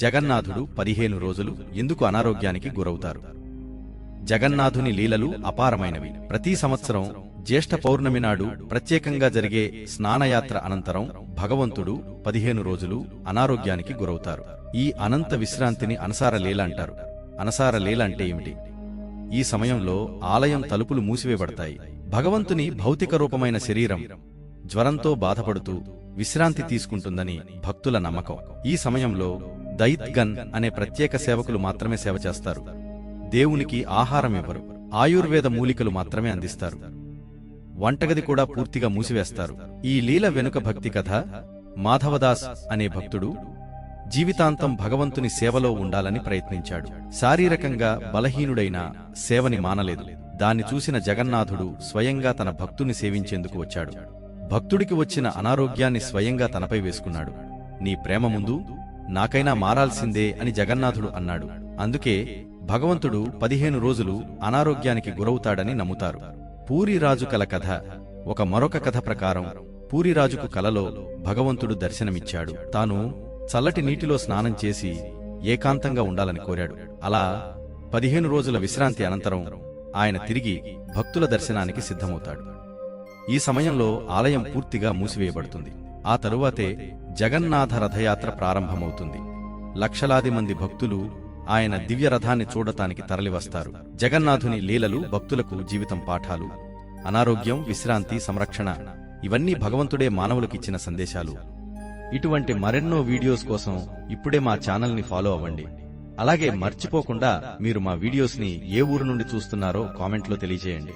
జగన్నాథుడు పదిహేను రోజులు ఎందుకు అనారోగ్యానికి గురవుతారు? జగన్నాథుని లీలలు అపారమైనవి. ప్రతి సంవత్సరం జ్యేష్ఠ పౌర్ణమి నాడు ప్రత్యేకంగా జరిగే స్నానయాత్ర అనంతరం భగవంతుడు పదిహేను రోజులు అనారోగ్యానికి గురవుతారు. ఈ అనంత విశ్రాంతిని అనసార లీల అంటారు. అనసార లీల అంటే ఏమిటి? ఈ సమయంలో ఆలయం తలుపులు మూసివేయబడతాయి. భగవంతుని భౌతిక రూపమైన శరీరం జ్వరంతో బాధపడుతూ విశ్రాంతి తీసుకుంటుందని భక్తుల నమ్మకం. ఈ సమయంలో దైత్గన్ అనే ప్రత్యేక సేవకులు మాత్రమే సేవ చేస్తారు. దేవునికి ఆహారం ఇవ్వరు. ఆయుర్వేద మూలికలు మాత్రమే అందిస్తారు. వంటగది కూడా పూర్తిగా మూసివేస్తారు. ఈ లీల వెనుక భక్తి కథ మాధవదాస్ అనే భక్తుడు జీవితాంతం భగవంతుని సేవలో ఉండాలని ప్రయత్నించాడు. శారీరకంగా బలహీనుడైన సేవని మానలేదు. దాన్ని చూసిన జగన్నాథుడు స్వయంగా తన భక్తుని సేవించేందుకు వచ్చాడు. భక్తుడికి వచ్చిన అనారోగ్యాన్ని స్వయంగా తనపై వేసుకున్నాడు. నీ ప్రేమ ముందు నాకైనా మారాల్సిందే అని జగన్నాథుడు అన్నాడు. అందుకే భగవంతుడు పదిహేను రోజులు అనారోగ్యానికి గురవుతాడని నమ్ముతారు. పూరిరాజు కల కథ ఒక మరొక కథ ప్రకారం పూరిరాజుకు కలలో భగవంతుడు దర్శనమిచ్చాడు. తాను చల్లటి నీటిలో స్నానం చేసి ఏకాంతంగా ఉండాలని కోరాడు. అలా పదిహేను రోజుల విశ్రాంతి అనంతరం ఆయన తిరిగి భక్తుల దర్శనానికి సిద్ధమవుతాడు. ఈ సమయంలో ఆలయం పూర్తిగా మూసివేయబడుతుంది. ఆ తరువాతే జగన్నాథ రథయాత్ర ప్రారంభమవుతుంది. లక్షలాది మంది భక్తులు ఆయన దివ్య రథాన్ని చూడటానికి తరలివస్తారు. జగన్నాథుని లీలలు భక్తులకు జీవితం పాఠాలు అనారోగ్యం విశ్రాంతి సంరక్షణ ఇవన్నీ భగవంతుడే మానవులకిచ్చిన సందేశాలు. ఇటువంటి మరెన్నో వీడియోస్ కోసం ఇప్పుడే మా ఛానల్ని ఫాలో అవ్వండి. అలాగే మర్చిపోకుండా మీరు మా వీడియోస్ని ఏ ఊరు నుండి చూస్తున్నారో కామెంట్లో తెలియజేయండి.